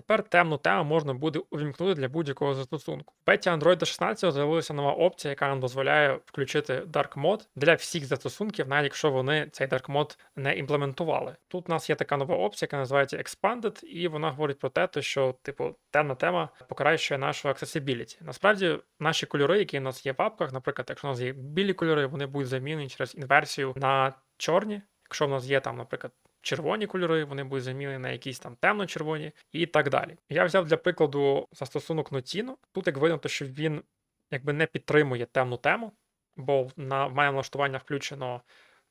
Тепер темну тему можна буде увімкнути для будь-якого застосунку. В беті Android 16 з'явилася нова опція, яка нам дозволяє включити Dark Mode для всіх застосунків, навіть якщо вони цей Dark Mode не імплементували. Тут у нас є така нова опція, яка називається Expanded, і вона говорить про те, що типу темна тема покращує нашу accessibility. Насправді, наші кольори, які у нас є в апках, наприклад, якщо у нас є білі кольори, вони будуть замінені через інверсію на чорні. Якщо в нас є там, наприклад, червоні кольори, вони будуть замінені на якісь там темно-червоні і так далі. Я взяв для прикладу застосунок Notino. Тут як видно, що він якби не підтримує темну тему, бо на в мене налаштування включено,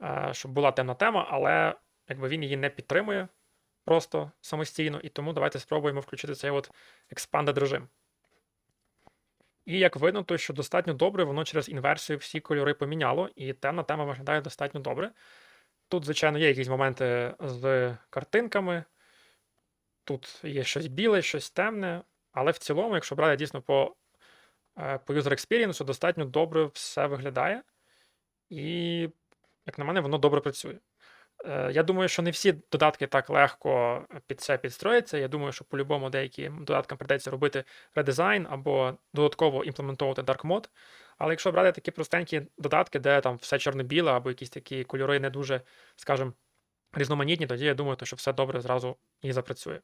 е, щоб була темна тема, але якби він її не підтримує просто самостійно, і тому давайте спробуємо включити цей от expanded режим. І як видно, то що достатньо добре, воно через інверсію всі кольори поміняло, і темна тема виглядає достатньо добре. Тут, звичайно, є якісь моменти з картинками. Тут є щось біле, щось темне, але в цілому, якщо брати дійсно по, е, по user experience, достатньо добре все виглядає. І, як на мене, воно добре працює. Е, Я думаю, що не всі додатки так легко під це підстроїться. Я думаю, що по-любому деяким додаткам придеться робити редизайн або додатково імплементовувати Dark Mode. Але якщо брати такі простенькі додатки, де там все чорно-біле, або якісь такі кольори не дуже, скажімо, різноманітні, тоді я думаю, що все добре зразу і запрацює.